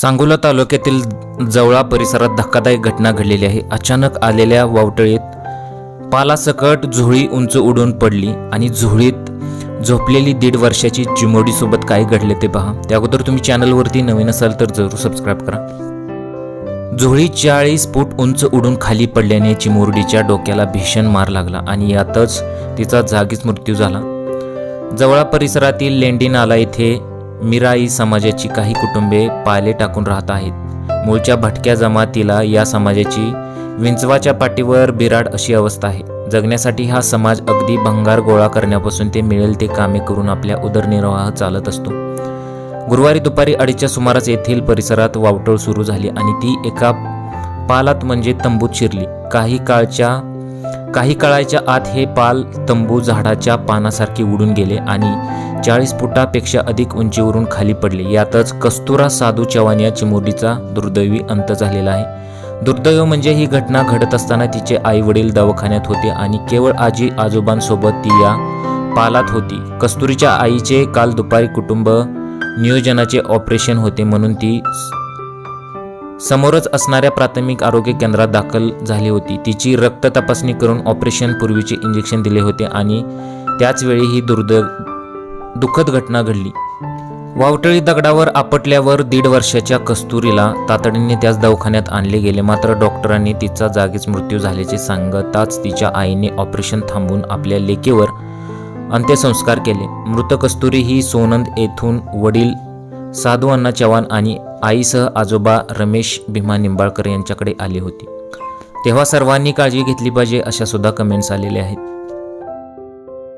सांगोला तालुक्यातील जवळा परिसरात धक्कादायक घटना घडलेली आहे. अचानक आलेल्या वावटळीत पालासकट झुळी उंच उडून पडली आणि झुळीत झोपलेली दीड वर्षाची चिमोडीसोबत काय घडले ते पहा. त्या अगोदर तुम्ही चॅनलवरती नवीन असाल तर जरूर सबस्क्राईब करा. झुळी चाळीस फूट उंच उडून खाली पडल्याने चिमुरडीच्या डोक्याला भीषण मार लागला आणि यातच तिचा जागीच मृत्यू झाला. जवळा परिसरातील लेंडी नाला येथे मिराई समाजाची काही कुटुंबे पाले टाकून राहत आहेत. मूळच्या भटक्या जमातीला या समाजाची विंचवाच्या पाठीवर बिराड अशी अवस्था आहे. जगण्यासाठी हा समाज अगदी भंगार गोळा करण्यापासून ते मिळेल ते कामे करून आपल्या उदरनिर्वाह चालत असतो. गुरुवारी दुपारी अडीचच्या सुमारास येथील परिसरात वावटळ सुरू झाली आणि ती एका पालात म्हणजे तंबूत शिरली. काही काळच्या काही काळाच्या आत हे पाल तंबू झाडाच्या पानासारखे उडून गेले आणि चाळीस फुटापेक्षा अधिक उंचीवरून खाली पडले. यातच कस्तुरा साधू चव्हाण या चिमुरडीचा दुर्दैवी अंत झालेला आहे. दुर्दैव म्हणजे ही घटना घडत असताना तिचे आई वडील दवाखान्यात होते आणि केवळ आजी आजोबांसोबत ती या पालात होती. कस्तुरीच्या आईचे काल दुपारी कुटुंब नियोजनाचे ऑपरेशन होते म्हणून ती समोरच असणाऱ्या प्राथमिक आरोग्य केंद्रात दाखल झाली होती. तिची रक्त तपासणी करून ऑपरेशन पूर्वीचे इंजेक्शन दिले होते आणि त्याचवेळी ही दुर्द दुःखद घटना घडली. वावटळी दगडावर आपटल्यावर दीड वर्षाच्या कस्तुरीला तातडीने त्याच दवाखान्यात आणले गेले. मात्र डॉक्टरांनी तिचा जागीच मृत्यू झाल्याचे सांगताच तिच्या आईने ऑपरेशन थांबवून आपल्या लेकीवर अंत्यसंस्कार केले. मृत कस्तुरी ही सोनंद येथून वडील साधू अण्णा चव्हाण आणि आईसह आजोबा रमेश भीमा निंबाळकर यांच्याकडे आली होती. तेव्हा सर्वांनी काळजी घेतली पाहिजे अशा सुद्धा कमेंट्स आलेल्या आहेत.